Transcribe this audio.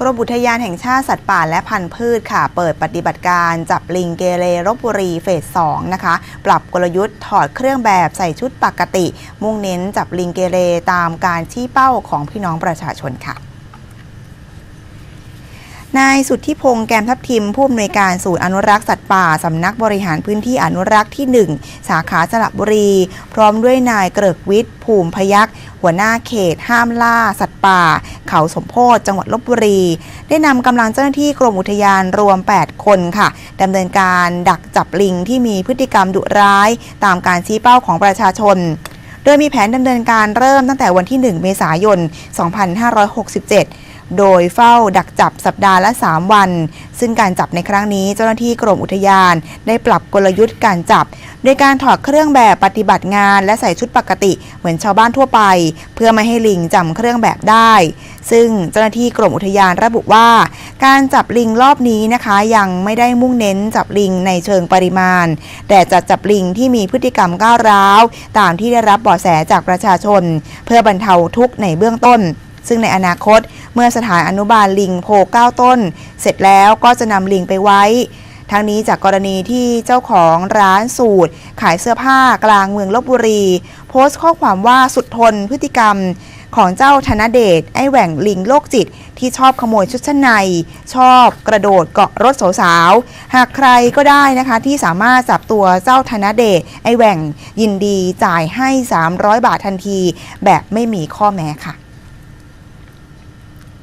กรมอุทยานแห่งชาติสัตว์ป่าและพันธุ์พืชค่ะ เปิดปฏิบัติการจับลิงเกเรรบบุรีเฟส 2 นะคะ ปรับกลยุทธ์ถอดเครื่องแบบใส่ชุดปกติ มุ่งเน้นจับลิงเกเรตามการชี้เป้าของพี่น้องประชาชนค่ะ นายสุทธิพงษ์แกมทับทิมผู้อำนวยการศูนย์อนุรักษ์สัตว์ป่าสำนักบริหารพื้นที่อนุรักษ์ที่ 1 สาขาสระบุรี พร้อมด้วยนายเกริกวิทย์ ภูมิพยักษ์หัวหน้าเขต ห้ามล่า สัตว์ป่า เขาสมโพธิจังหวัดลบบุรี ได้นำกำลังเจ้าหน้าที่กรมอุทยานรวม 8 คนค่ะดำเนินการดักจับลิงที่มีพฤติกรรมดุร้าย ตามการชี้เป้าของประชาชนโดยมีแผนดำเนินการเริ่มตั้งแต่วันที่ 1 เมษายน 2567 โดยเฝ้าดักจับสัปดาห์ละ 3 วัน ซึ่งการจับในครั้งนี้เจ้าหน้าที่กรมอุทยาน ได้ปรับกลยุทธ์การจับ โดยการถอดเครื่องแบบปฏิบัติงาน และใส่ชุดปกติเหมือนชาวบ้านทั่วไป เพื่อไม่ให้ลิงจำเครื่องแบบได้ ซึ่งเจ้าหน้าที่กรมอุทยานระบุว่า การจับลิงรอบนี้นะคะยังไม่ได้มุ่งเน้นจับลิงในเชิงปริมาณ แต่จะจับลิงที่มีพฤติกรรมก้าวร้าว ตามที่ได้รับเบาะแสจากประชาชน เพื่อบรรเทาทุกข์ในเบื้องต้น ซึ่งในอนาคตเมื่อสถานอนุบาลลิงโพ9ต้น เสร็จแล้วก็จะนำลิงไปไว้ทั้งนี้จากกรณีที่เจ้าของร้านสูตร ขายเสื้อผ้ากลางเมืองลบบุรี โพสต์ข้อความว่าสุดทนพฤติกรรมของเจ้าธนเดช ไอ้แหว่งลิงโรคจิต ที่ชอบขโมยชุดชั้นใน ชอบกระโดดเกาะรถสาวๆหากใครก็ได้นะคะ ที่สามารถจับตัวเจ้าธนเดช ไอ้แหว่งยินดีจ่ายให้ 300 บาททันที แบบไม่มีข้อแม้ค่ะ